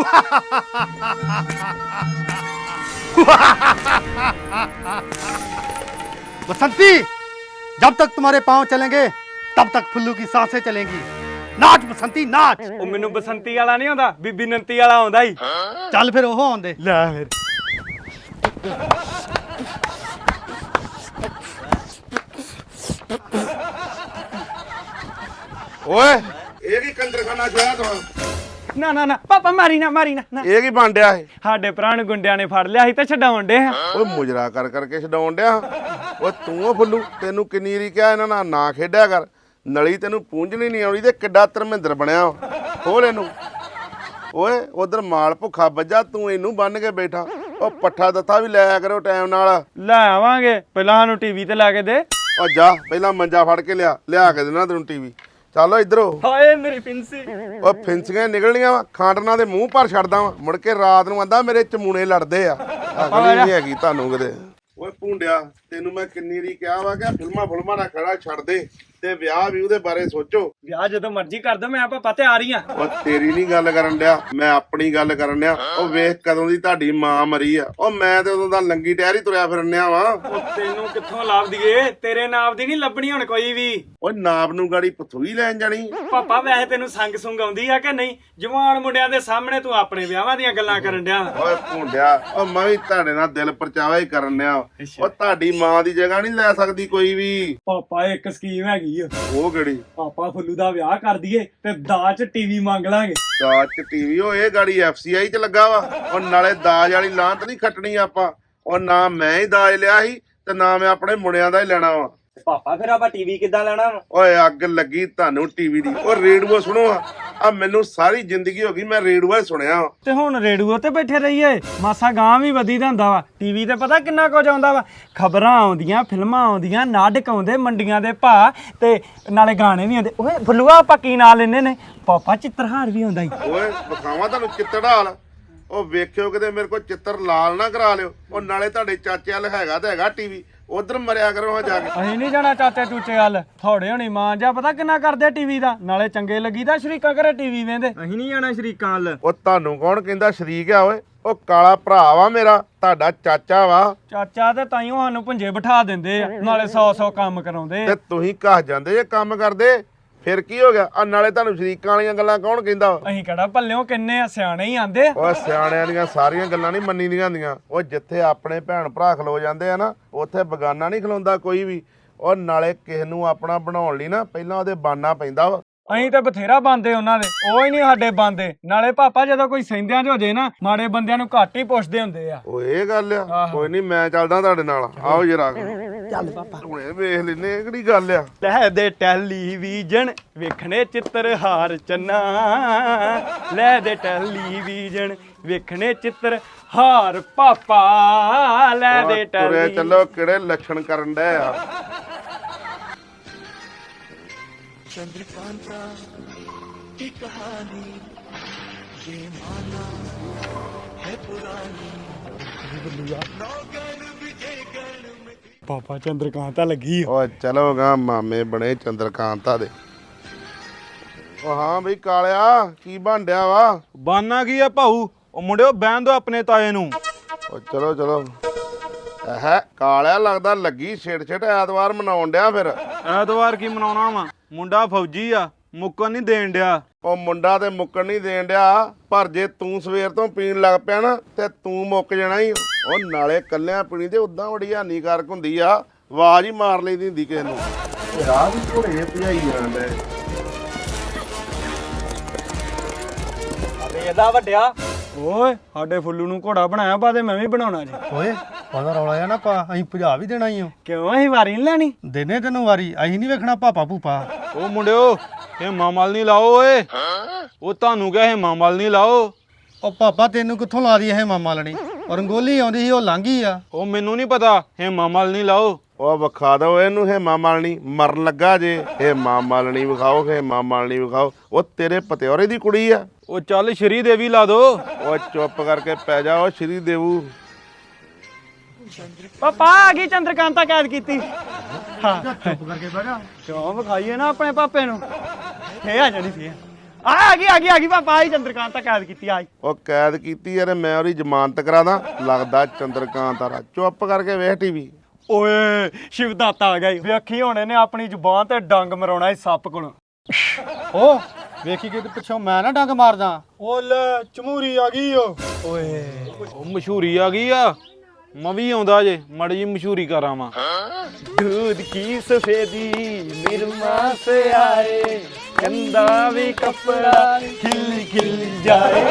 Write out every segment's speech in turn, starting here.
बसंती जब तक तुम्हारे पांव चलेंगे तब तक फुल्लू की सांसें चलेंगी नाच बसंती नाच ਉਹ ਮੈਨੂੰ ਬਸੰਤੀ ਵਾਲਾ ਨਹੀਂ ਆਉਂਦਾ ਬੀਬੀ ਨੰਤੀ ਵਾਲਾ ਆਉਂਦਾ ਹੀ ਚੱਲ ਫਿਰ ਉਹ ਆਉਂਦੇ ਲੈ ਫਿਰ ਓਏ ਇਹ ਕੀ ਕੰਦਰਖਾਨਾ ਛੋਇਆ ਤੂੰ ਨਾ ਨਾ ਨਾ। ਪਾਪਾ ਮਾਰੀ ਨਾ ਮਾਰੀ ਨਾ ਨਾ। ਇਹ ਕੀ ਬਾਂਡਿਆ ਇਹ? ਸਾਡੇ ਨੂੰ ਗੁੰਡਿਆਂ ਨੇ ਫੜ ਲਿਆ ਸੀ ਤੇ ਛਡਾਉਣ ਡੇ ਆ ਓਏ ਮੁਜਰਾ ਕਰ ਕਰਕੇ ਛਡਾਉਣ ਡਿਆ। ਓਏ ਤੂੰ ਓ ਫੁੱਲੂ ਤੈਨੂੰ ਕਿੰਨੀ ਰੀ ਕਿਹਾ ਇਹਨਾਂ ਨਾਲ ਨਾ ਖੇਡਿਆ ਕਰ। ਨਲੀ ਤੈਨੂੰ ਪੂੰਝਣੀ ਨਹੀਂ ਆਉਣੀ ਤੇ ਕਿੱਡਾ ਧਰਮਿੰਦਰ ਬਣਿਆ ਵਾ। ਖੋਲ ਇਹਨੂੰ। ਓਏ ਉਧਰ ਮਾਲ ਭੁੱਖਾ ਵੱਜਾ ਤੂੰ ਇਹਨੂੰ ਬੰਨ ਕੇ ਬੈਠਾ। ਉਹ ਪੱਠਾ ਦਿੱਤਾ ਵੀ ਲੈ ਆਇਆ ਕਰੋ ਟਾਈਮ ਨਾਲ। ਲੈ ਆਵਾਂਗੇ ਪਹਿਲਾਂ ਸਾਨੂੰ ਟੀਵੀ ਤੇ ਲਾ ਕੇ ਦੇ। ਓ ਜਾ ਪਹਿਲਾਂ ਮੰਜਾ ਫੜ ਕੇ ਲਿਆ ਲਿਆ ਕੇ ਦੇਣਾ ਤੈਨੂੰ ਟੀਵੀ। ਚੱਲ ਇਧਰੋਂ। ਹਾਏ ਮੇਰੀ ਪਿੰਸੀ ਉਹ ਫਿੰਸੀਆਂ ਨਿਕਲਣੀਆਂ ਵਾ ਖਾਂਡਣਾ ਦੇ ਮੂੰਹ ਪਰ ਛੱਡਦਾ ਵਾ। ਮੁੜ ਕੇ ਰਾਤ ਨੂੰ ਆਂਦਾ ਮੇਰੇ ਚਮੂਣੇ ਲੜਦੇ ਆ। ਅਗਲੀ ਨਹੀਂ ਹੈਗੀ ਤੁਹਾਨੂੰ ਕਿਤੇ ਓਏ ਭੁੰਡਿਆ ਤੈਨੂੰ ਮੈਂ ਕਿੰਨੀ ਰੀ ਕਿਹਾ ਵਾ ਕਿ ਫਿਲਮਾਂ ਫੁਲਮਾਂ ਨਾ ਖੜਾ ਛੱਡ ਦੇ। ਤੇ ਵਿਆਹ ਵੀ ਉਹਦੇ ਬਾਰੇ ਸੋਚੋ। ਵਿਆਹ ਜਦੋਂ ਮਰਜ਼ੀ ਕਰ ਦੋ ਮੈਂ ਪਾਪਾ ਤੇ ਆ ਰਹੀ ਆ ਉਹ ਤੇਰੀ ਨਹੀਂ ਗੱਲ ਕਰਨ ਡਿਆ ਮੈਂ ਆਪਣੀ ਗੱਲ ਕਰਨ ਡਿਆ। ਉਹ ਵੇਖ ਕਦੋਂ ਦੀ ਤੁਹਾਡੀ ਮਾਂ ਮਰੀ ਆ। ਉਹ ਮੈਂ ਤੇ ਉਦੋਂ ਦਾ ਲੰਗੀ ਟਹਿਰ ਹੀ ਤੁਰਿਆ ਫਿਰਨ ਡਿਆ ਵਾ। ਉਹ ਤੈਨੂੰ ਕਿੱਥੋਂ ਲਾਭ ਦਈਏ ਤੇਰੇ ਨਾਮ ਦੀ ਨਹੀਂ ਲੱਭਣੀ ਹੁਣ ਕੋਈ ਵੀ। ਓਏ ਨਾਪ ਨੂੰ ਗਾੜੀ ਪਥੂਈ ਲੈਣ ਜਾਣੀ। ਪਾਪਾ ਵੈਸੇ ਤੈਨੂੰ ਸੰਗ ਸੁੰਗ ਆਉਂਦੀ ਆ ਕਿ ਨਹੀਂ? ਜਵਾਨ ਮੁੰਡਿਆਂ ਦੇ ਸਾਹਮਣੇ ਤੂੰ ਆਪਣੇ ਵਿਆਹਾਂ ਦੀਆਂ ਗੱਲਾਂ ਕਰਨ ਡਿਆ। ਓਏ ਭੁੰਡਿਆ ਉਹ ਮੈਂ ਵੀ ਤੁਹਾਡੇ ਨਾਲ ਦਿਲ ਪਰਚਾਵਾ ਹੀ ਕਰਨ ਡਿਆ। ਉਹ ਤੁਹਾਡੀ ਮਾਂ ਦੀ ਜਗ੍ਹਾ ਨਹੀਂ ਲੈ ਸਕਦੀ ਕੋਈ ਵੀ। ਪਾਪਾ ਇੱਕ ਸਕੀਮ ਹੈਗੀ ਆ। ਉਹ ਕਿਹੜੀ ਪਾਪਾ ਫੁੱਲੂ ਦਾ ਵਿਆਹ ਕਰ ਦਈਏ ਤੇ ਦਾਜ ਟੀਵੀ ਮੰਗ ਲਾਂਗੇ। ਦਾਜ ਚ ਟੀਵੀ? ਉਹ ਇਹ ਗਾੜੀ ਐਫਸੀਆਈ ਚ ਲੱਗਾ ਵਾ। ਉਹ ਨਾਲੇ ਦਾਜ ਵਾਲੀ ਲਾਂਤ ਨਹੀਂ ਖੱਟਣੀ ਆਪਾਂ। ਉਹ ਨਾ ਮੈਂ ਹੀ ਦਾਜ ਲਿਆ ਸੀ ਤੇ ਨਾ ਮੈਂ ਆਪਣੇ ਮੁੰਡਿਆਂ ਦਾ ਹੀ ਲੈਣਾ ਵਾ। ਪਾਪਾ ਫਿਰ ਆਪਾਂ ਟੀਵੀ ਕਿੱਦਾਂ ਲੈਣਾ ਵਾ? ਓਏ ਅੱਗ ਲੱਗੀ ਤੁਹਾਨੂੰ ਟੀਵੀ ਦੀ। ਉਹ ਰੇਡੀਓ ਸੁਣੋ ਆ। ਆ ਮੈਨੂੰ ਸਾਰੀ ਜ਼ਿੰਦਗੀ ਹੋ ਗਈ ਮੈਂ ਰੇਡੀਓ ਹੀ ਸੁਣਿਆ। ਤੇ ਹੁਣ ਰੇਡੀਓ ਤੇ ਬੈਠੇ ਰਹੀਏ। ਮਾਸਾ ਗਾਂ ਵੀ ਵਧੀ ਦਾ ਹੁੰਦਾ ਵਾ। ਟੀਵੀ ਤੇ ਪਤਾ ਕਿੰਨਾ ਕੁਝ ਆਉਂਦਾ ਵਾ। ਖਬਰਾਂ ਆਉਂਦੀਆਂ ਫਿਲਮਾਂ ਆਉਂਦੀਆਂ ਨਾਟਕ ਆਉਂਦੇ ਮੰਡੀਆਂ ਦੇ ਭਾ ਤੇ ਨਾਲੇ ਗਾਣੇ ਵੀ ਆਉਂਦੇ। ਓਏ ਫੁੱਲੂਆ ਆਪਾਂ ਕੀ ਨਾਂ ਲੈਨੇ ਨੇ? ਪਾਪਾ ਚਿੱਤਰਹਾਰ ਵੀ ਆਉਂਦਾ ਈ। ਓਏ ਵਿਖਾਵਾਂ ਤੁਹਾਨੂੰ ਚਿੱਤਰ ਢਾਲ ਉਹ ਵੇਖਿਓ ਕਿਤੇ ਮੇਰੇ ਕੋਲ ਚਿੱਤਰ ਲਾਲ ਨਾ ਕਰਾ ਲਿਓ। ਉਹ ਨਾਲੇ ਤੁਹਾਡੇ ਚਾਚੇ ਵਾਲ ਹੈਗਾ ਤੇ ਹੈਗਾ ਟੀਵੀ ਉਧਰ ਮਰਿਆ ਕਰੋ ਹਾਂ ਜਾ ਕੇ। ਅਸੀਂ ਨਹੀਂ ਜਾਣਾ ਚਾਚੇ ਚੂਚੇ ਗੱਲ ਥੋੜੇ ਹੋਣੀ ਮਾਂ ਜਾਂ ਪਤਾ ਕਿੰਨਾ ਕਰਦੇ ਟੀਵੀ ਦਾ? ਨਾਲੇ ਚੰਗੇ ਲੱਗੀਦਾ ਸ਼ਰੀਕਾ ਕਰੇ ਟੀਵੀ ਵੇਂਦੇ। ਅਸੀਂ ਨਹੀਂ ਜਾਣਾ ਸ਼ਰੀਕਾਂ ਵੱਲ। ਉਹ ਤੁਹਾਨੂੰ ਕੌਣ ਕਹਿੰਦਾ ਸ਼ਰੀਕ ਆ ਓਏ? ਉਹ ਕਾਲਾ ਭਰਾ ਵਾ ਮੇਰਾ ਤੁਹਾਡਾ ਚਾਚਾ ਵਾ। ਚਾਚਾ ਤੇ ਤਾਈਓ ਸਾਨੂੰ ਪੁੰਜੇ ਬਿਠਾ ਦਿੰਦੇ ਆ ਨਾਲੇ 100 100 ਕੰਮ ਕਰਾਉਂਦੇ ਤੇ ਤੁਸੀਂ ਘਸ ਜਾਂਦੇ ਜੇ ਕੰਮ ਕਰਦੇ? ਫਿਰ ਕੀ ਹੋ ਗਿਆ? ਆ ਨਾਲੇ ਤੁਹਾਨੂੰ ਸ਼ਰੀਕਾਂ ਵਾਲੀਆਂ ਗੱਲਾਂ ਕੌਣ ਕਹਿੰਦਾ? ਅਸੀਂ ਕਿਹੜਾ ਭੱਲਿਓ ਕਿੰਨੇ ਆ ਸਿਆਣੇ ਹੀ ਆਂਦੇ ਓਏ ਸਿਆਣਿਆਂ ਦੀਆਂ ਸਾਰੀਆਂ ਗੱਲਾਂ ਨਹੀਂ ਮੰਨੀ ਦੀਆਂ ਹੁੰਦੀਆਂ। ਉਹ ਜਿੱਥੇ ਆਪਣੇ ਭੈਣ ਭਰਾ ਖਲੋ ਜਾਂਦੇ ਆ ਨਾ ਉੱਥੇ ਬਗਾਨਾ ਨਹੀਂ ਖਲੋਂਦਾ ਕੋਈ ਵੀ। ਉਹ ਨਾਲੇ ਕਿਸ ਨੂੰ ਆਪਣਾ ਬਣਾਉਣ ਲਈ ਨਾ ਪਹਿਲਾਂ ਉਹਦੇ ਬਾਨਾ ਪੈਂਦਾ ਵਾ। ਅਸੀਂ ਤੇ ਬਥੇਰਾ ਬੰਦੇ ਉਹਨਾਂ ਦੇ ਉਹ ਹੀ ਨਹੀਂ ਸਾਡੇ ਬੰਦੇ। ਨਾਲੇ ਪਾਪਾ ਜਦੋਂ ਕੋਈ ਸੈਂਦਿਆਂ 'ਚ ਹੋ ਜੇ ਨਾ ਮਾੜੇ ਬੰਦਿਆਂ ਨੂੰ ਘੱਟ ਹੀ ਪੁੱਛਦੇ ਹੁੰਦੇ ਆ। ਉਹ ਇਹ ਗੱਲ ਆ ਕੋਈ ਨਹੀਂ ਮੈਂ ਚੱਲਦਾ ਤੁਹਾਡੇ ਨਾਲ। ਆਓ ਜਰਾ ਚੱਲ ਪਾਪਾ। ਹੁਣੇ ਵੇਖ ਲੈਨੇ ਇਹ ਕਿਹੜੀ ਗੱਲ ਆ? ਲੈ ਦੇ ਟੈਲੀਵਿਜ਼ਨ ਵੇਖਣੇ ਚਿੱਤਰਹਾਰ ਚੰਨਾ। ਲੈ ਦੇ ਟੈਲੀਵਿਜ਼ਨ ਵੇਖਣੇ ਚਿੱਤਰਹਾਰ ਪਾਪਾ। ਲੈ ਦੇ ਟੈਲੀ ਚੱਲੋ ਕਿਹੜੇ ਲੱਛਣ ਕਰਨ ਡਏ ਆ ਪਾਪਾ ਚੰਦਰਕਾਂਤਾ ਲੱਗੀ ਓ ਚਲੋ ਗਾ ਮਾਮੇ ਬਣੇ ਚੰਦਰਕਾਂਤਾ ਦੇ ਓ ਹਾਂ ਬਈ ਕਾਲਿਆ ਕੀ ਬਣਦਿਆ ਵਾ? ਬਾਨਾ ਕੀ ਆ ਭਾਊ ਉਹ ਮੁੰਡਿਓ ਬਹਿਣ ਦੋ ਆਪਣੇ ਤਾਏ ਨੂੰ ਓ ਚਲੋ ਚਲੋ ਹੈ ਕਾਲਿਆ ਲੱਗਦਾ ਲੱਗੀ ਛੇੜ ਛੇੜ ਐਤਵਾਰ ਮਨਾਉਣ ਡਿਆ ਫਿਰ। ਐਤਵਾਰ ਕੀ ਮਨਾਉਣਾ ਵਾ? ਮੁੰਡਾ ਫੌਜੀ ਆ ਮੁੱਕਣ ਨਹੀਂ ਦੇਣ ਡਿਆ। ਉਹ ਮੁੰਡਾ ਤੇ ਮੁੱਕਣ ਨਹੀਂ ਦੇਣ ਡਿਆ ਪਰ ਜੇ ਤੂੰ ਸਵੇਰ ਤੋਂ ਪੀਣ ਲੱਗ ਪਿਆ ਨਾ ਤੇ ਤੂੰ ਮੁੱਕ ਜਾਣਾ ਹੀ ਉਹ ਨਾਲੇ ਕੱਲਿਆਂ ਪੀਣੀ ਤੇ ਉਦਾਂ ਬੜੀ ਹਾਨੀਕਾਰਕ ਹੁੰਦੀ ਆ ਆਵਾਜ਼ ਹੀ ਮਾਰ ਲਈਦੀ ਹੁੰਦੀ ਕਿਸੇ ਨੂੰ। ਰਾਹ ਵੀ ਘੋੜੇ ਭਜਾਈ ਜਾਂਦੇ। ਇਹਦਾ ਵੱਡਿਆ। ਓਏ ਸਾਡੇ ਫੁੱਲੂ ਨੂੰ ਘੋੜਾ ਬਣਾਇਆ ਬਾਦੇ ਮੈਂ ਵੀ ਬਣਾਉਣਾ ਜੀ। ਓਏ ਪਤਾ ਰੌਲਾ ਆ ਨਾ ਪਾ ਅਸੀਂ ਭਜਾ ਵੀ ਦੇਣਾ ਹੀ ਓ ਕਿਉਂ? ਅਸੀਂ ਵਾਰੀ ਨਹੀਂ ਲੈਣੀ? ਦੇਨੇ ਤੈਨੂੰ ਵਾਰੀ ਅਸੀਂ ਨਹੀਂ ਵੇਖਣਾ ਪਾਪਾ ਭੂਪਾ। ਉਹ ਮੁੰਡਿਓ ਇਹ ਮਾਮਲ ਨਹੀਂ ਲਾਓ ਓਏ। ਉਹ ਤੁਹਾਨੂੰ ਕਿਹਾ ਇਹ ਮਾਮਲ ਨਹੀਂ ਲਾਓ। ਉਹ ਪਾਪਾ ਤੈਨੂੰ ਕਿੱਥੋਂ ਲਾ ਦੀ ਇਹ ਮਾਮਾ ਲਣੀ ਔਰ ਰੰਗੋਲੀ ਆਉਂਦੀ ਸੀ ਉਹ ਲੰਘੀ ਆ। ਉਹ ਮੈਨੂੰ ਨਹੀਂ ਪਤਾ ਇਹ ਮਾਮਲ ਨਹੀਂ ਲਾਓ। ਉਹ ਵਿਖਾ ਦੋ ਇਹਨੂੰ ਹੇਮਾ ਮਾਲਣੀ ਮਰਨ ਲੱਗਾ ਜੇ ਹੇਮਾ ਮਾਲਣੀ ਵਿਖਾਓ ਹੇਮਾ ਮਾਲਣੀ ਵਿਖਾਓ। ਉਹ ਤੇਰੇ ਪਤਿਓਰੇ ਦੀ ਕੁੜੀ ਆ। ਉਹ ਚੱਲ ਸ਼੍ਰੀ ਦੇਵੀ ਲਾ ਦੋ। ਉਹ ਚੁੱਪ ਕਰਕੇ ਪੈ ਜਾ ਉਹ ਸ਼੍ਰੀ ਦੇਵੂ। ਪਾਪਾ ਆ ਗਈ ਚੰਦਰਕਾਂਤਾ ਕੈਦ ਕੀਤੀ। ਹਾਂ। ਚੁੱਪ ਕਰਕੇ ਬਹਿ ਜਾ ਕਿਉਂ ਵਿਖਾਈਏ ਨਾ ਆਪਣੇ ਪਾਪੇ ਨੂੰ? ਫੇ ਆ ਜਾਣੀ ਫੇ ਆ ਆ ਗਈ ਆ ਗਈ ਆ ਗਈ ਪਾਪਾ ਆਈ ਚੰਦਰਕਾਂਤ ਕੈਦ ਕੀਤੀ ਆਈ। ਉਹ ਕੈਦ ਕੀਤੀ ਯਾਰ ਮੈਂ ਉਹਦੀ ਜ਼ਮਾਨਤ ਕਰਾਦਾ ਲੱਗਦਾ ਚੰਦਰਕਾਂਤ ਆ ਚੁੱਪ ਕਰਕੇ ਵੇਖ ਟੀਵੀ ਓਏ ਸ਼ਿਵਦਾਤਾ ਆ ਗਿਆ ਈ। ਵੇਖੀ ਹੁਣ ਇਹਨੇ ਆਪਣੀ ਜ਼ੁਬਾਨ ਤੇ ਡੰਗ ਮਰਾਉਣਾ ਇਸ ਸੱਪ ਕੋਲੋਂ। ਓ ਵੇਖੀ ਕਿ ਪਿੱਛੋਂ ਮੈਂ ਨਾ ਡੰਗ ਮਾਰਦਾ। ਓ ਲੈ ਚਮੂਰੀ ਆ ਗਈ ਓ। ਓਏ ਉਹ ਮਸ਼ਹੂਰੀ ਆ ਗਈ ਆ। ਮੈਂ ਵੀ ਆਉਂਦਾ ਜੇ ਮੜੀ ਜੀ ਮਸ਼ਹੂਰੀ ਕਰਾਵਾਂ दूध की सफेदी निरमा से आए गंदा भी कपड़ा खिल खिल जाए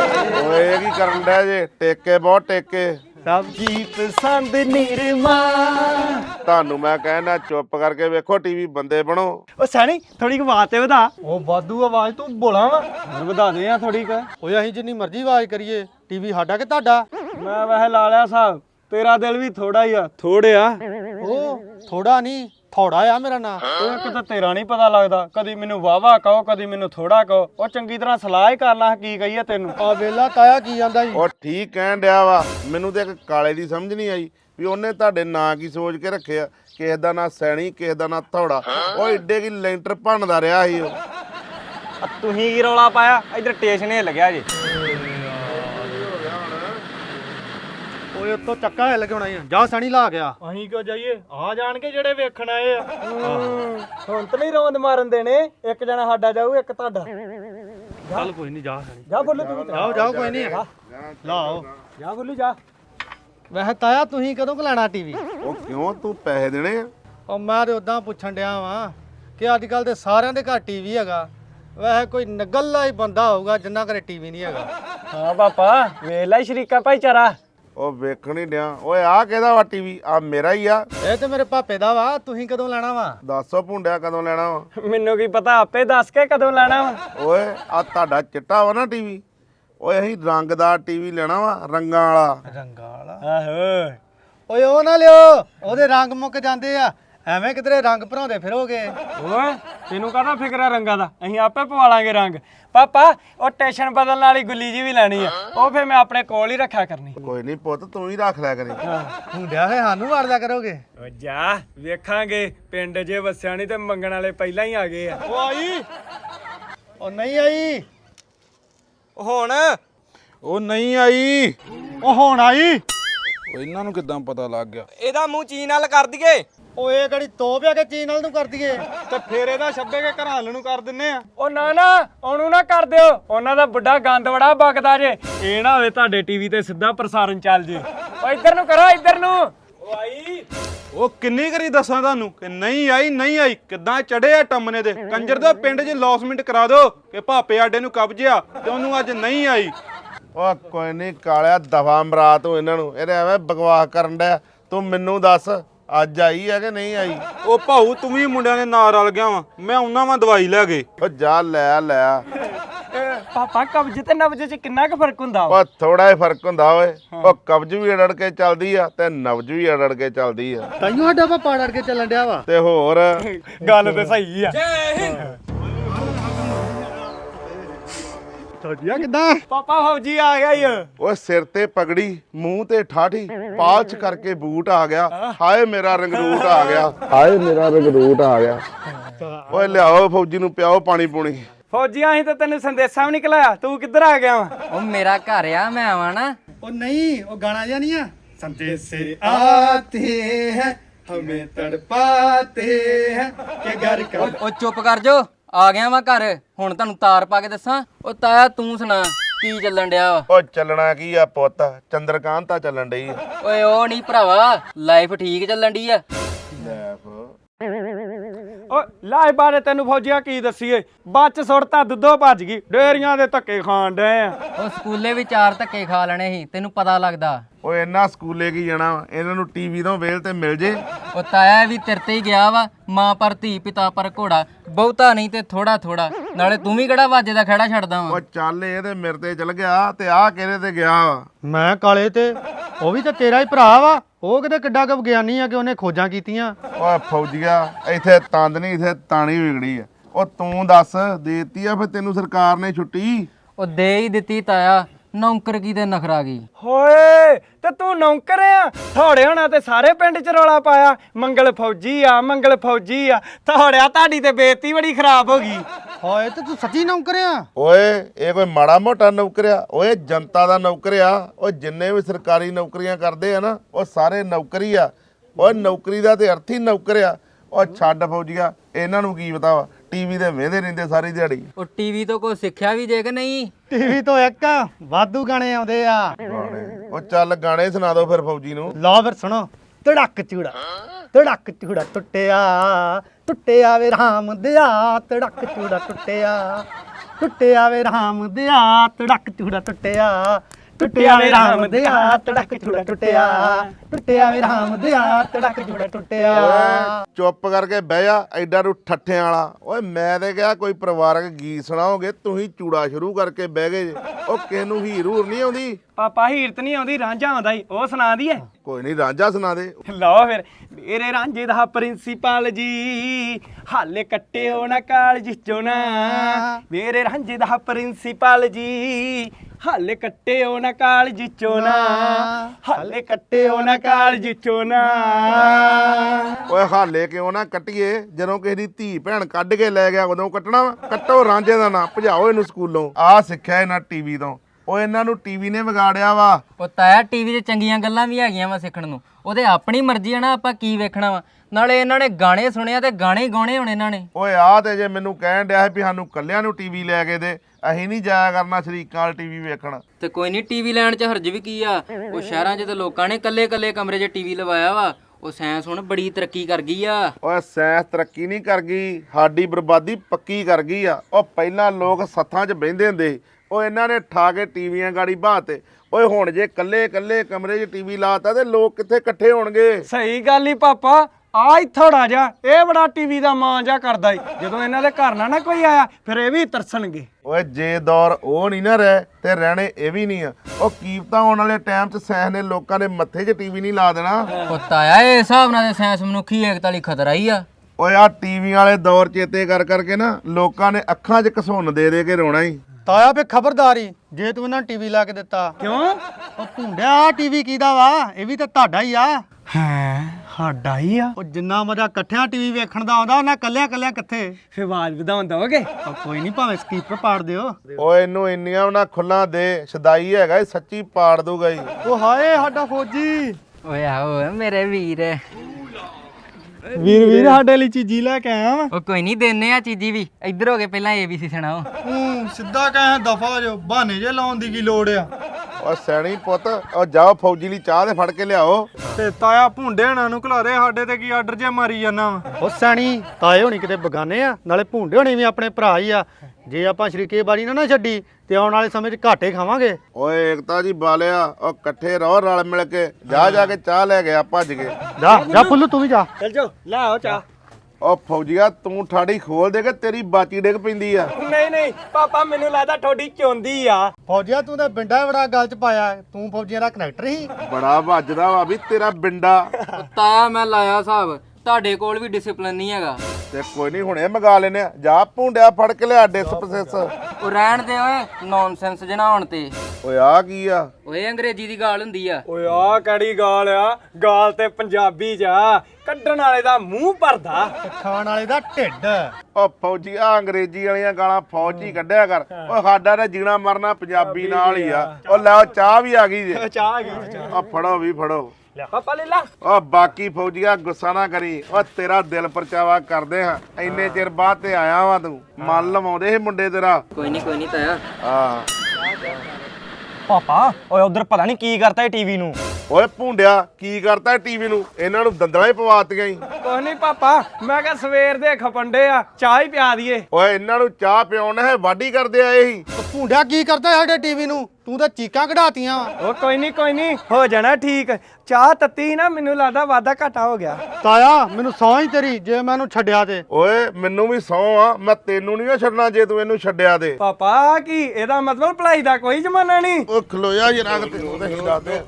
ਓਏ ਇਹ ਕੀ ਕਰਨ ਡਿਆ ਜੇ ਟੇਕੇ ਬਹੁਤ ਟੇਕੇ सबकी पसंद निरमा ਤੁਹਾਨੂੰ ਮੈਂ ਕਹਿਣਾ ਚੁੱਪ ਕਰਕੇ ਵੇਖੋ ਟੀਵੀ ਬੰਦੇ ਬਣੋ ओ सैनी थोड़ी की बात है बता ਓ ਵਾਧੂ ਆਵਾਜ਼ ਤੂੰ ਬੋਲਾ ਵਾ और बता दे यार थोड़ी का ਓਏ ਅਸੀਂ ਜਿੰਨੀ ਮਰਜ਼ੀ ਆਵਾਜ਼ ਕਰੀਏ ਟੀਵੀ ਸਾਡਾ ਕਿ ਤੁਹਾਡਾ मैं वह ला लिया साहब ਤੇਰਾ ਦਿਲ ਵੀ ਥੋੜਾ ਹੀ ਆ। ਥੋੜਿਆ ਉਹ ਥੋੜਾ ਨਹੀਂ ਥੋੜਾ ਆ ਮੇਰਾ ਨਾਂ। ਉਹ ਇੱਕ ਤੇਰਾ ਨਹੀਂ ਪਤਾ ਲੱਗਦਾ। ਕਦੀ ਮੈਨੂੰ ਵਾਵਾ ਕਹੋ ਕਦੀ ਮੈਨੂੰ ਥੋੜਾ ਕਹੋ। ਉਹ ਚੰਗੀ ਤਰ੍ਹਾਂ ਸਲਾਹ ਹੀ ਕਰ ਲਾ ਕੀ ਕਹੀਏ ਤੈਨੂੰ। ਆ ਵੇਲਾ ਕਾਇਆ ਕੀ ਜਾਂਦਾ ਜੀ ਉਹ ਠੀਕ ਕਹਿਣ ਡਿਆ ਵਾ। ਮੈਨੂੰ ਤੇ ਇੱਕ ਕਾਲੇ ਦੀ ਸਮਝ ਨਹੀਂ ਆਈ ਵੀ ਉਹਨੇ ਤੁਹਾਡੇ ਨਾਂ ਕੀ ਸੋਚ ਕੇ ਰੱਖਿਆ। ਕਿਸੇ ਦਾ ਨਾਂ ਸੈਣੀ ਕਿਸੇ ਦਾ ਨਾਂ ਥੋੜਾ ਉਹ ਏਡੇ ਕੀ ਲੈਂਟਰ ਭੰਨਦਾ ਰਿਹਾ ਸੀ ਉਹ। ਤੁਸੀਂ ਕੀ ਰੌਲਾ ਪਾਇਆ? ਇਧਰ ਟੇਸ਼ਨੇ ਲੱਗਿਆ ਜੀ। ਓਏ ਉੱਤੋਂ ਚੱਕਾ ਹਿੱਲ ਕੇ ਆਉਣਾ ਹੀ ਆ। ਜਾ ਸਣੀ ਲਾ ਗਿਆ ਅਸੀਂ ਕਿਉਂ ਜਾਈਏ? ਆ ਜਾਣ ਕੇ ਜਿਹੜੇ ਵੇਖਣ ਆਏ ਆ। ਹੁਣ ਤਾਂ ਨਹੀਂ ਰੋਂਦ ਮਾਰਨ ਦੇਣੇ। ਇੱਕ ਜਣਾ ਸਾਡਾ ਜਾਊ ਇੱਕ ਤੁਹਾਡਾ। ਚੱਲ ਕੋਈ ਨਹੀਂ ਜਾ ਜਾ ਬੋਲੂ ਤੂੰ ਜਾਓ ਜਾਓ ਕੋਈ ਨਹੀਂ ਲਾਓ। ਜਾ ਬੋਲੂ ਜਾ। ਵੈਸੇ ਤਾਇਆ ਤੁਸੀਂ ਕਦੋਂ ਕੁ ਲੈਣਾ ਟੀਵੀ? ਉਹ ਕਿਉਂ? ਤੂੰ ਪੈਸੇ ਦੇਣੇ ਆ। ਉਹ ਮੈਂ ਤੇ ਉਦਾਂ ਪੁੱਛਣ ਡਿਆ ਵਾਂ ਕਿ ਅੱਜ ਕੱਲ ਤੇ ਸਾਰਿਆਂ ਦੇ ਘਰ ਟੀਵੀ ਹੈਗਾ। ਵੈਸੇ ਕੋਈ ਨਗੱਲਾ ਹੀ ਬੰਦਾ ਹੋਊਗਾ ਜਿੰਨਾ ਘਰੇ ਟੀਵੀ ਨਹੀਂ ਹੈਗਾ। ਹਾਂ ਪਾਪਾ। ਵੇਖ ਲੈ ਸ਼ਰੀਕਾ ਭਾਈਚਾਰਾ। ਉਹ ਵੇਖਣ ਹੀ ਡਿਆ। ਓਏ ਆਹ ਕਿਹਦਾ ਵਾ ਟੀਵੀ? ਆ ਮੇਰਾ ਹੀ ਆ। ਇਹ ਤੇ ਮੇਰੇ ਪਾਪੇ ਦਾ ਵਾ। ਤੁਸੀਂ ਕਦੋਂ ਲੈਣਾ ਵਾ? ਦੱਸੋ ਭੁੰਡਿਆ ਕਦੋਂ ਲੈਣਾ ਵਾ? ਮੈਨੂੰ ਕੀ ਪਤਾ ਆਪੇ ਦੱਸ ਕੇ ਕਦੋਂ ਲੈਣਾ ਵਾ? ਓਏ ਆ ਤੁਹਾਡਾ ਚਿੱਟਾ ਵਾ ਨਾ ਟੀਵੀ। ਓਏ ਅਸੀਂ ਰੰਗਦਾਰ ਟੀਵੀ ਲੈਣਾ ਵਾ ਰੰਗਾਂ ਵਾਲਾ। ਰੰਗਾ ਵਾਲਾ? ਆਹੋ। ਓਏ ਉਹ ਨਾ ਲਿਓ। ਉਹਦੇ ਰੰਗ ਮੁੱਕ ਜਾਂਦੇ ਆ। ਐਵੇਂ ਕਿਧਰੇ ਰੰਗ ਭਰਾਉਂਦੇ ਫਿਰੋਗੇ? ਓਏ ਤੈਨੂੰ ਕਾਹਦਾ ਫਿਕਰ ਹੈ ਰੰਗਾਂ ਦਾ? ਅਸੀਂ ਆਪੇ ਪਵਾ ਲਾਂਗੇ ਰੰਗ। ਪਾਪਾ ਉਹ ਟੈਸ਼ਨ ਬਦਲਣ ਵਾਲੀ ਗੁੱਲੀ ਜੀ ਵੀ ਲੈਣੀ ਆ। ਉਹ ਫੇ ਮੈਂ ਆਪਣੇ ਕੋਲ ਹੀ ਰੱਖਿਆ ਕਰਨੀ। ਕੋਈ ਨਹੀਂ ਪੁੱਤ ਤੂੰ ਹੀ ਰੱਖ ਲਿਆ ਕਰੀ। ਹੁੰਦਿਆ ਹੈ ਸਾਨੂੰ ਵੜਦਾ ਕਰੋਗੇ? ਓ ਜਾ ਵੇਖਾਂਗੇ। ਪਿੰਡ ਜੇ ਵਸਿਆ ਨਹੀਂ ਤੇ ਮੰਗਣ ਵਾਲੇ ਪਹਿਲਾਂ ਹੀ ਆ ਗਏ ਆ। ਉਹ ਆਈ। ਉਹ ਨਹੀਂ ਆਈ। ਹੁਣ? ਉਹ ਨਹੀਂ ਆਈ। ਉਹ ਹੁਣ ਆਈ? ਉਹ ਇਹਨਾਂ ਨੂੰ ਕਿਦਾਂ ਪਤਾ ਲੱਗ ਗਿਆ? ਇਹਦਾ ਮੂੰਹ ਚੀਨ ਨਾਲ ਕਰ ਦਈਏ। ਉਹ ਇਹ ਕਿਹੜੀ ਤੋਪ ਆ ਕੇ ਚੀਨਲ ਨੂੰ ਕਰ ਦਈਏ ਤੇ ਫੇਰ ਇਹਦਾ ਛੱਬੇ ਕੇ ਘਰਾਂ ਨੂੰ ਕਰ ਦਿੰਨੇ ਆ। ਉਹ ਨਾ ਨਾ ਉਹਨੂੰ ਨਾ ਕਰ ਦਿਓ। ਉਹਨਾਂ ਦਾ ਵੱਡਾ ਗੰਦ ਬੜਾ ਬਕਦਾ ਜੇ। ਇਹ ਨਾ ਹੋਵੇ ਤੁਹਾਡੇ ਟੀਵੀ ਤੇ ਸਿੱਧਾ ਪ੍ਰਸਾਰਣ ਚੱਲ ਜੇ। ਓ ਇੱਧਰ ਨੂੰ ਕਰੋ ਇੱਧਰ ਨੂੰ। ਓ ਆਈ। ਉਹ ਕਿੰਨੀ ਕਰੀ ਦੱਸਾਂ ਤੁਹਾਨੂੰ? ਕਿ ਨਹੀਂ ਆਈ ਨਹੀਂ ਆਈ। ਕਿਦਾਂ ਚੜੇ ਆ ਟੰਮਨੇ ਦੇ? ਕੰਜਰ ਦਾ ਪਿੰਡ 'ਚ ਲੌਸਮੈਂਟ ਕਰਾ ਦਿਓ ਕਿ ਭਾਪੇ ਆਡੇ ਨੂੰ ਕਬਜ਼ਿਆ ਤੇ ਉਹਨੂੰ ਅੱਜ ਨਹੀਂ ਆਈ। ਉਹ ਕੋਈ ਨਹੀਂ ਕਾਲਿਆ ਦਫਾ ਮਰਾ ਤੂੰ ਇਹਨਾਂ ਨੂੰ। ਇਹਦੇ ਐਵੇਂ ਬਕਵਾਸ ਕਰਨ ਡਿਆ। ਤੂੰ ਮੈਨੂੰ ਦੱਸ। ਅੱਜ ਆਈ ਹੈ ਕਿ ਨਹੀਂ ਆਈ? ਉਹ ਭਾਊ ਤੂੰ ਵੀ ਮੁੰਡਿਆਂ ਦੇ ਨਾਲ ਰਲ ਗਿਆ ਵਾ। ਮੈਂ ਉਹਨਾਂ ਵਾਂ ਦਵਾਈ ਲੈ ਕੇ। ਉਹ ਜਾ ਲੈ ਲੈ। ਪਾਪਾ ਕਬਜ਼ ਤੇ ਨਬਜ਼ ਚ ਕਿੰਨਾ ਕੁ ਫ਼ਰਕ ਹੁੰਦਾ ਵਾ? ਉਹ ਥੋੜਾ ਜਿਹਾ ਫ਼ਰਕ ਹੁੰਦਾ ਓਏ। ਉਹ ਕਬਜ਼ ਵੀ ਅੜੜ ਕੇ ਚੱਲਦੀ ਆ ਤੇ ਨਬਜ਼ ਵੀ ਅੜੜ ਕੇ ਚੱਲਦੀ ਆ। ਤਾਈਓ ਸਾਡਾ ਪਾਪਾ ਅੜ ਕੇ ਚੱਲਣ ਡਿਆ ਵਾ। ਤੇ ਹੋਰ? ਗੱਲ ਤੇ ਸਹੀ ਆ। ਤੁਹਾਡੀਆ ਕਿਦਾਂ? ਪਾਪਾ ਫੌਜੀ ਆ ਗਿਆ ਈ। ਉਹ ਸਿਰ ਤੇ ਪਗੜੀ ਮੂੰਹ ਤੇ ਠਾਠੀ ਪਾਲਚ ਕਰਕੇ ਬੂਟ ਆ ਗਿਆ। ਹਾਏ ਮੇਰਾ ਰੰਗਰੂਟ ਆ ਗਿਆ। ਹਾਏ ਮੇਰਾ ਰੰਗਰੂਟ ਆ ਗਿਆ। ਓਏ ਲਿਆਓ ਫੌਜੀ ਨੂੰ ਪਿਆਓ ਪਾਣੀ ਪੂਣੀ। ਫੌਜੀਆਂ ਅਸੀਂ ਤਾਂ ਤੈਨੂੰ ਸੰਦੇਸ਼ਾ ਵੀ ਨਿਕਲਿਆ ਤੂੰ ਕਿੱਧਰ ਆ ਗਿਆ ਵਾ? ਉਹ ਮੇਰਾ ਘਰ ਆ ਮੈਂ ਆਵਾਂ ਨਾ। ਉਹ ਨਹੀਂ ਉਹ ਗਾਣਾ ਜਿਹਾ ਨਹੀਂ ਆ? ਸੰਦੇਸੇ ਆਤੇ ਹੈ ਹਮੇ ਤੜਪਾਤੇ ਹੈ ਕਿ ਘਰ ਕਾ ਉਹ ਉਹ ਚੁੱਪ ਕਰ ਜੋ ਆ ਗਿਆ ਵਾਂ ਘਰ। ਹੁਣ ਤੁਹਾਨੂੰ ਤਾਰ ਪਾ ਕੇ ਦੱਸਾਂ। ਉਹ ਤਾਇਆ ਤੂੰ ਸੁਣਾ ਕੀ ਚੱਲਣ ਡਿਆ ਵਾ? ਓ ਚੱਲਣਾ ਕੀ ਆ ਪੁੱਤ? ਚੰਦਰਕਾਂਤਾ ਚੱਲਣ ਡਈ ਆ। ਓਏ ਉਹ ਨਹੀਂ ਭਰਾਵਾ। ਲਾਈਫ ਠੀਕ ਚੱਲਣ ਡਈ ਆ। ਓ ਲਾਏ ਬਾਰੇ ਤੈਨੂੰ ਫੌਜੀਆਂ ਕੀ ਦੱਸੀਏ? ਬੱਚ ਸੁੱਟਤਾ ਦੁੱਧੋ ਭੱਜ ਗਈ। ਡੇਰੀਆਂ ਦੇ ਧੱਕੇ ਖਾਣ ਡਏ ਆ। ਉਹ ਸਕੂਲੇ ਵੀ ਚਾਰ ਧੱਕੇ ਖਾ ਲੈਣੇ ਸੀ ਤੈਨੂੰ ਪਤਾ ਲੱਗਦਾ। ਓਏ ਇਹਨਾਂ ਸਕੂਲੇ ਕੀ ਜਾਣਾ ਵਾ? ਇਹਨਾਂ ਨੂੰ ਟੀਵੀ ਤੋਂ ਵੇਲ ਤੇ ਮਿਲ ਜੇ। ਉਹ ਤਾਇਆ ਵੀ ਤੇਰੇ ਤੇ ਹੀ ਗਿਆ ਵਾ ਮਾਂ ਪਰ ਧੀ ਪਿਤਾ ਪਰ ਘੋੜਾ। ਬਹੁਤਾ ਨਹੀਂ ਤੇ ਥੋੜਾ ਥੋੜਾ ਨਾਲੇ ਤੂੰ ਵੀ ਕਿਹੜਾ ਵਾਜੇ ਦਾ ਖੜਾ ਛੱਡਦਾ ਵਾ? ਓ ਚੱਲ ਇਹ ਤੇ ਮੇਰੇ ਤੇ ਚਲ ਗਿਆ ਤੇ ਆਹ ਕਿਹਦੇ ਤੇ ਗਿਆ ਵਾ? ਮੈਂ ਕਾਲੇ ਤੇ ਉਹ ਵੀ ਤਾਂ ਤੇਰਾ ਹੀ ਭਰਾ ਵਾ। ਉਹ ਕਿਤੇ ਕਿੱਡਾ ਕੁ ਵਿਗਿਆਨੀ ਆ ਕਿ ਉਹਨੇ ਖੋਜਾਂ ਕੀਤੀਆਂ? ਓਏ ਫੌਜੀਆ ਇੱਥੇ ਤੰਦ ਨਹੀਂ ਇੱਥੇ ਤਾਣੀ ਵਿਗੜੀ ਆ। ਉਹ ਤੂੰ ਦੱਸ ਦੇਤੀ ਆ ਫਿਰ ਤੈਨੂੰ ਸਰਕਾਰ ਨੇ ਛੁੱਟੀ? ਉਹ ਦੇ ਹੀ ਦਿੱਤੀ ਤਾਇਆ ਨੌਕਰ ਕੀ ਤੇ ਨਖਰਾ ਗਈ ਹੋਏ ਤੇ ਤੂੰ ਨੌਕਰ ਆ? ਥੋੜੇ ਹੋਣਾ ਤੇ ਸਾਰੇ ਪਿੰਡ ਚ ਰੌਲਾ ਪਾਇਆ। ਮੰਗਲ ਫੌਜੀ ਆ ਮੰਗਲ ਫੌਜੀ ਆ। ਥੋੜਿਆ ਤੁਹਾਡੀ ਤੇ ਬੇਇੱਜ਼ਤੀ ਬੜੀ ਖਰਾਬ ਹੋ ਗਈ। ਹੋਏ ਤੇ ਤੂੰ ਸੱਚੀ ਨੌਕਰਿਆ ਓਏ ਇਹ ਕੋਈ ਮਾੜਾ ਮੋਟਾ ਨੌਕਰਿਆ ਓਏ ਜਨਤਾ ਦਾ ਨੌਕਰਿਆ ਓ ਜਿੰਨੇ ਵੀ ਸਰਕਾਰੀ ਨੌਕਰੀਆਂ ਕਰਦੇ ਆ ਨਾ ਉਹ ਸਾਰੇ ਨੌਕਰੀ ਆ। ਓਏ ਨੌਕਰੀ ਦਾ ਤੇ ਅਰਥ ਹੀ ਨੌਕਰਿਆ ਓ ਛੱਡ ਫੌਜੀਆ ਇਹਨਾਂ ਨੂੰ ਕੀ ਪਤਾ ਵਾ? ਟੀਵੀ ਤੇ ਵੇਹਦੇ ਰਹਿੰਦੇ ਸਾਰੀ ਦਿਹਾੜੀ। ਉਹ ਟੀਵੀ ਤੋਂ ਕੋਈ ਸਿੱਖਿਆ ਵੀ ਜੇ ਕਿ ਨਹੀਂ? ਟੀਵੀ ਤੋਂ ਇੱਕ ਵਾਧੂ ਗਾਣੇ ਆਉਂਦੇ ਆ। ਗਾਣੇ। ਓ ਚੱਲ ਗਾਣੇ ਸੁਣਾ ਦਿਓ ਫਿਰ ਫੌਜੀ ਨੂੰ। ਲਓ ਫਿਰ ਸੁਣੋ। ਧੜਕ ਚੂੜਾ ਧੜਕ ਚੂੜਾ ਟੁੱਟਿਆ। ਟੁੱਟਿਆ ਵੇ ਰਾਮ ਦਿਆ ਧੜਕ ਚੂੜਾ ਟੁੱਟਿਆ। ਟੁੱਟਿਆ ਵੇ ਰਾਮ ਦਿਆ ਧੜਕ ਚੂੜਾ ਟੁੱਟਿਆ। ਟੁੱਟਿਆ ਵੇ ਰਾਮ ਦਿਆ ਧੜਕ ਚੂੜਾ ਟੁੱਟਿਆ। ਟੁੱਟਿਆ ਵੇ ਰਾਮ ਦਿਆ ਧੜਕ ਚੂੜਾ ਟੁੱਟਿਆ। ਓਏ, ਚੁੱਪ ਕਰਕੇ ਬਹਿ ਜਾ, ਐਡਾ ਨੂੰ ਠੱਠਿਆਂ ਵਾਲਾ। ਓਏ, ਮੈਂ ਤੇ ਕਿਹਾ ਕੋਈ ਪਰਿਵਾਰਕ ਗੀਤ ਸੁਣਾਓਗੇ ਤੁਸੀਂ ਚੂੜਾ ਸ਼ੁਰੂ ਕਰਕੇ ਬਹਿ ਗਏ ਜੇ। ਓ ਕਿਸ ਨੂੰ ਹੀਰ ਹੂਰ ਨਹੀਂ ਆਉਂਦੀ? ਪਾਪਾ ਹੀਰਤ ਨਹੀਂ ਆਉਂਦੀ ਰਾਂਝਾ ਆਉਂਦਾ ਈ ਉਹ ਸੁਣਾ ਦਈਏ ਕੋਈ ਨਹੀਂ ਰਾਂਝਾ ਸੁਣਾ ਦੇ ਲਓ ਫਿਰ ਮੇਰੇ ਰਾਂਝੇ ਦਾ ਪ੍ਰਿੰਸੀਪਲ ਜੀ ਹਾਲੇ ਕੱਟੇ ਹੋ ਨਾ ਕਾਲਜ ਚੋਂ ਨਾ। ਮੇਰੇ ਰਾਂਝੇ ਦਾ ਪ੍ਰਿੰਸੀਪਲ ਜੀ ਹਾਲੇ ਕੱਟੇ ਹੋ ਨਾ ਕਾਲਜ ਚੋਂ ਨਾ। ਹਾਲੇ ਕੱਟੇ ਹੋ ਨਾ ਕਾਲਜ ਚੋਂ ਨਾ। ਓਏ ਹਾਲੇ ਕਿਉਂ ਨਾ ਕੱਟੀਏ? ਜਦੋਂ ਕਿਸੇ ਦੀ ਧੀ ਭੈਣ ਕੱਢ ਕੇ ਲੈ ਗਿਆ ਉਦੋਂ ਕੱਟਣਾ ਵਾ। ਕੱਟੋ ਰਾਂਝੇ ਦਾ ਨਾਂ ਭਜਾਓ ਇਹਨੂੰ ਸਕੂਲੋਂ। ਆਹ ਸਿੱਖਿਆ ਇਹਨਾਂ ਟੀਵੀ ਤੋਂ। ਓਏ ਇਹਨਾਂ ਨੂੰ ਟੀਵੀ ਨੇ ਵਿਗਾੜਿਆ ਵਾ। ਉਹ ਤਾਇਆ ਟੀਵੀ 'ਤੇ ਚੰਗੀਆਂ ਗੱਲਾਂ ਵੀ ਹੈਗੀਆਂ ਵਾ ਸਿੱਖਣ ਨੂੰ। ਉਹਦੇ ਆਪਣੀ ਮਰਜ਼ੀ ਆ ਨਾ ਆਪਾਂ ਕੀ ਵੇਖਣਾ ਵਾ। ਨਾਲੇ ਇਹਨਾਂ ਨੇ ਗਾਣੇ ਸੁਣਿਆ ਤੇ ਗਾਣੇ ਹੀ ਗਾਉਣੇ ਹੁਣ ਇਹਨਾਂ ਨੇ। ਓਏ ਆਹ ਤੇ ਜੇ ਮੈਨੂੰ ਕਹਿਣ ਡਿਆ ਸੀ ਵੀ ਸਾਨੂੰ ਕੱਲਿਆਂ ਨੂੰ ਟੀਵੀ ਲੈ ਕੇ ਦੇ ਅਸੀਂ ਨਹੀਂ ਜਾਇਆ ਕਰਨਾ ਸ਼ਰੀਕਾਂ ਵਾਲ ਟੀਵੀ ਵੇਖਣ। ਤੇ ਕੋਈ ਨਹੀਂ ਟੀਵੀ ਲੈਣ 'ਚ ਹਰਜ ਵੀ ਕੀ ਆ? ਉਹ ਸ਼ਹਿਰਾਂ 'ਚ ਤੇ ਲੋਕਾਂ ਨੇ ਕੱਲੇ-ਕੱਲੇ ਕਮਰੇ 'ਚ ਟੀਵੀ ਲਵਾਇਆ ਵਾ। ਉਹ ਸਾਇੰਸ ਹੁਣ ਬੜੀ ਤਰੱਕੀ ਕਰ ਗਈ ਆ। ਓਏ ਸਾਇੰਸ ਤਰੱਕੀ ਨਹੀਂ ਕਰ ਗਈ। ਸਾਡੀ ਬਰਬਾਦੀ ਪੱਕੀ ਕਰ ਗਈ ਆ। ਉਹ ਪਹਿਲਾਂ ਲੋਕ ਸੱਥਾਂ 'ਚ ਬਹਿੰਦੇ ਹੁੰਦੇ ਸੀ। ਉਹ ਇਹਨਾਂ ਨੇ ਠਾ ਕੇ ਟੀਵੀਆਂ ਗਾੜੀ ਬਾਤੇ ਓਏ ਹੁਣ ਜੇ ਕੱਲੇ ਕੱਲੇ ਕਮਰੇ 'ਚ ਟੀਵੀ ਲਾਤਾ ਤੇ ਲੋਕ ਕਿੱਥੇ ਇਕੱਠੇ ਹੋਣਗੇ? ਸਹੀ ਗੱਲ ਹੀ ਪਾਪਾ ਆ ਹੀ ਥੋੜਾ ਜਾ ਇਹ ਬੜਾ ਟੀਵੀ ਦਾ ਮਾਂ ਜਾ ਕਰਦਾ ਈ। ਜਦੋਂ ਇਹਨਾਂ ਦੇ ਘਰ ਨਾ ਨਾ ਕੋਈ ਆਇਆ ਫਿਰ ਇਹ ਵੀ ਤਰਸਣਗੇ। ਓਏ ਜੇ ਦੌਰ ਉਹ ਨਹੀਂ ਨਾ ਰਹਿ ਤੇ ਰਹਿਣੇ ਇਹ ਵੀ ਨਹੀਂ ਆ। ਉਹ ਕੀਮਤਾਂ ਆਉਣ ਵਾਲੇ ਟਾਈਮ 'ਚ ਸਾਇੰਸ ਨੇ ਲੋਕਾਂ ਦੇ ਮੱਥੇ 'ਚ ਟੀਵੀ ਨਹੀਂ ਲਾ ਦੇਣਾ। ਉਹ ਤਾਇਆ ਇਹ ਹਿਸਾਬ ਨਾਲ ਤੇ ਸਾਇੰਸ ਮਨੁੱਖੀ ਏਕਤਾ ਲਈ ਖਤਰਾ ਹੀ ਆ। ਓਏ ਆ ਟੀਵੀ ਵਾਲੇ ਦੌਰ ਚੇਤੇ ਕਰ ਕਰਕੇ ਨਾ ਲੋਕਾਂ ਨੇ ਅੱਖਾਂ 'ਚ ਘਸੁੰਨ ਦੇ ਦੇ ਕੇ ਰੋਣਾ ਹੀ ਤਾਇਆ ਫੇ ਖਬਰਦਾਰੀ ਜੇ ਤੂੰ ਇਹਨਾਂ ਟੀਵੀ ਲਾ ਕੇ ਦਿੱਤਾ। ਕਿਉਂ? ਉਹ ਭੁੰਡਿਆ ਟੀਵੀ ਕਿਹਦਾ ਵਾ? ਇਹ ਵੀ ਤਾਂ ਤੁਹਾਡਾ ਹੀ ਆ। ਹੈ ਸਾਡਾ ਹੀ ਆ। ਉਹ ਜਿੰਨਾ ਮਜ਼ਾ ਇਕੱਠਿਆਂ ਟੀਵੀ ਵੇਖਣ ਦਾ ਆਉਂਦਾ ਉਹਨਾਂ ਕੱਲਿਆਂ ਕੱਲਿਆਂ ਕਿੱਥੇ? ਫੇ ਆਵਾਜ਼ ਵਧਾਉਣ ਦੋਗੇ ਉਹ ਕੋਈ ਨਹੀਂ ਭਾਵੇਂ ਸਪੀਕਰ ਪਾੜ ਦਿਓ। ਓਏ ਇਹਨੂੰ ਇੰਨੀਆਂ ਉਹਨਾਂ ਖੁੱਲਾਂ ਦੇ ਸਦਾਈ ਹੈਗਾ ਇਹ ਸੱਚੀ ਪਾੜ ਦੂਗਾ ਹੀ ਉਹ ਹਾਏ ਸਾਡਾ ਫੌਜੀ। ਓਏ ਆਓ ਮੇਰੇ ਵੀਰ। ਵੀਰ ਵੀਰ ਸਾਡੇ ਲਈ ਚੀਜ਼ੀ ਲੈ ਕੇ ਆਇਆ ਵਾ। ਉਹ ਕੋਈ ਨਹੀਂ ਦੇਨੇ ਆ ਚੀਜ਼ੀ ਵੀ। ਇੱਧਰ ਹੋ ਕੇ ਪਹਿਲਾਂ ਏਬੀਸੀ ਸੁਣਾਓ। ਹੂੰ ਸਿੱਧਾ ਕਹੇ ਦਫਾ ਜੋ ਬਹਾਨੇ ਜੇ ਲਾਉਣ ਦੀ ਕੀ ਲੋੜ ਆ? ਓ ਸੈਣੀ ਪੁੱਤ ਉਹ ਜਾਓ ਫੌਜੀ ਲਈ ਚਾਹ ਦੇ ਫੜ ਕੇ ਲਿਆਓ। ਤੇ ਤਾਇਆ ਭੁੰਡੇਣਾ ਨੂੰ ਘਲਾ ਦੇ ਸਾਡੇ ਤੇ ਕੀ ਆਰਡਰ ਜੇ ਮਾਰੀ ਜਾਂਦਾ ਵਾ? ਉਹ ਸੈਣੀ ਤਾਏ ਹੋਣੀ ਕਿਤੇ ਬਗਾਨੇ ਆ? ਨਾਲੇ ਭੁੰਡੇ ਹੋਣੀ ਵੀ ਆਪਣੇ ਭਰਾ ਹੀ ਆ। ਜੇ ਆਪਾਂ ਸ਼ਰੀਕੇ ਬਾਰੀ ਨਾ ਨਾ ਛੱਡੀ ਤੇ ਆਉਣ ਵਾਲੇ ਸਮੇਂ 'ਚ ਘਾਟੇ ਖਾਵਾਂਗੇ। ਓਏ ਏਕਤਾ ਜੀ ਬਾਲਿਆ ਉਹ ਇਕੱਠੇ ਰਹੋ ਰਲ ਮਿਲ ਕੇ। ਜਾ ਜਾ ਕੇ ਚਾਹ ਲੈ ਗਿਆ ਭੱਜ ਕੇ। ਜਾ ਜਾ ਫੁੱਲੂ ਤੂੰ ਵੀ ਜਾ। ਚੱਲ ਜਾਓ ਲੈ ਆਓ ਚਾ ਉਹ ਫੌਜੀਆ ਤੂੰ ਠਾੜੀ ਖੋਲ ਦੇ ਕੇ ਤੇਰੀ ਬਾਚੀ ਡਿੱਗ ਪੈਂਦੀ ਆ। ਨਹੀਂ ਨਹੀਂ ਪਾਪਾ ਮੈਨੂੰ ਲੱਗਦਾ ਤੁਹਾਡੀ ਚੋਂਦੀ ਆ। ਫੌਜੀਆ ਤੂੰ ਤਾਂ ਬਿੰਡਾ ਬੜਾ ਗੱਲ 'ਚ ਪਾਇਆ। ਤੂੰ ਫੌਜੀਆਂ ਦਾ ਕਨੈਕਟਰ ਹੀ ਬੜਾ ਵੱਜਦਾ ਵਾ ਵੀ ਤੇਰਾ ਬਿੰਡਾ। ਤਾਇਆ ਮੈਂ ਲਾਇਆ ਹਿਸਾਬ ਤੁਹਾਡੇ ਕੋਲ ਵੀ ਡਿਸਪਲਿਨ ਨਹੀਂ ਹੈਗਾ। ਤੇ ਕੋਈ ਨਹੀਂ ਹੁਣੇ ਮੰਗਾ ਲੈਨੇ ਆ। ਜਾ ਭੁੰਡਿਆ ਫੜ ਕੇ ਲਿਆ ਡਿਸ ਉਹ ਰਹਿਣ ਦੇ ਓਏ ਨੌਨਸੈਂਸ ਜਨਾ ਹੋਣ ਤੇ। ਓਏ ਆ ਕੀ ਆ? ਓਏ ਅੰਗਰੇਜ਼ੀ ਦੀ ਗਾਲ ਹੁੰਦੀ ਆ। ਓਏ ਆ ਕਿਹੜੀ ਗਾਲ ਆ? ਗਾਲ ਤੇ ਪੰਜਾਬੀ ਜਾ ਕੱਢਣ ਵਾਲੇ ਦਾ ਮੂੰਹ ਭਰਦਾ। ਖਾਣ ਵਾਲੇ ਦਾ ਢਿੱਡ। ਓ ਫੌਜੀ ਆ ਅੰਗਰੇਜ਼ੀ ਵਾਲੀਆਂ ਗਾਲਾਂ ਫੌਜ 'ਚ ਹੀ ਕੱਢਿਆ ਕਰ। ਓ ਸਾਡਾ ਤਾਂ ਜੀਣਾ ਮਰਨਾ ਪੰਜਾਬੀ ਨਾਲ ਹੀ ਆ। ਓ ਲੈ ਚਾਹ ਵੀ ਆ ਗਈ ਜੇ। ਚਾਹ ਆ ਗਈ ਓ ਫੜੋ ਵੀ ਫੜੋ। ਲੈ ਪਾਪਾ ਲੈ ਲਾ। ਓ ਬਾਕੀ ਫੌਜੀਆ ਗੁੱਸਾ ਨਾ ਕਰੀ। ਓ ਤੇਰਾ ਦਿਲ ਪਰਚਾਵਾ ਕਰਦੇ ਹਾਂ। ਇੰਨੇ ਚਿਰ ਬਾਅਦ ਤੇ ਆਇਆ ਵਾਂ ਤੂੰ। ਮਨ ਲਵਾਉਂਦੇ ਸੀ ਮੁੰਡੇ ਤੇਰਾ। ਕੋਈ ਨਹੀਂ ਕੋਈ ਨਹੀਂ ਤਾਇਆ। ਆ ਪਾਪਾ ਓਏ ਉਧਰ ਪਤਾ ਨਹੀਂ ਕੀ ਕਰਤਾ ਇਹ ਟੀਵੀ ਨੂੰ। ਓਏ ਭੁੰਡਿਆ ਕੀ ਕਰਤਾ ਟੀਵੀ ਨੂੰ? ਇਹਨਾਂ ਨੂੰ ਦੰਦਲਾਂ ਹੀ ਪਵਾਤੀਆਂ ਹੀ ਕੁਛ ਨਹੀਂ ਪਾਪਾ ਮੈਂ ਕਿਹਾ ਸਵੇਰ ਦੇ ਖਪੰਡੇ ਆ ਚਾਹ ਹੀ ਪਿਆ ਦਈਏ ਓਏ ਇਹਨਾਂ ਨੂੰ ਚਾਹ ਪਿਆਉਣਾ ਹੈ ਵਾਢੀ ਕਰਦੇ ਆਏ ਉਹ ਭੁੰਡਿਆ ਕੀ ਕਰਦਾ ਸਾਡੇ ਟੀਵੀ ਨੂੰ? ਤੂੰ ਤਾਂ ਚੀਕਾਂ ਕਢਾਤੀਆਂ ਵਾ। ਉਹ ਕੋਈ ਨਹੀਂ ਕੋਈ ਨਹੀਂ ਹੋ ਜਾਣਾ ਠੀਕ। ਚਾਹ ਤੱਤੀ ਨਾ ਮੈਨੂੰ ਲੱਗਦਾ ਵਾਦਾ ਘਾਟਾ ਹੋ ਗਿਆ। ਤਾਇਆ ਮੈਨੂੰ ਸੌਂ ਹੀ ਤੇਰੀ ਜੇ ਮੈਂ ਇਹਨੂੰ ਛੱਡਿਆ ਤੇ। ਓਏ ਮੈਨੂੰ ਵੀ ਸੌ ਆ ਮੈਂ ਤੈਨੂੰ ਨਹੀਂ ਛੱਡਣਾ ਜੇ ਤੂੰ ਇਹਨੂੰ ਛੱਡਿਆ ਤੇ। ਪਾਪਾ ਕੀ ਇਹਦਾ ਮਤਲਬ ਭਲਾਈ ਦਾ ਕੋਈ ਜ਼ਮਾਨਾ ਨਹੀਂ ਉਹ ਖਲੋਇਆ ਜਰਾ ਤੇ ਉਹਦੇ ਹੀਰਾ ਤੇ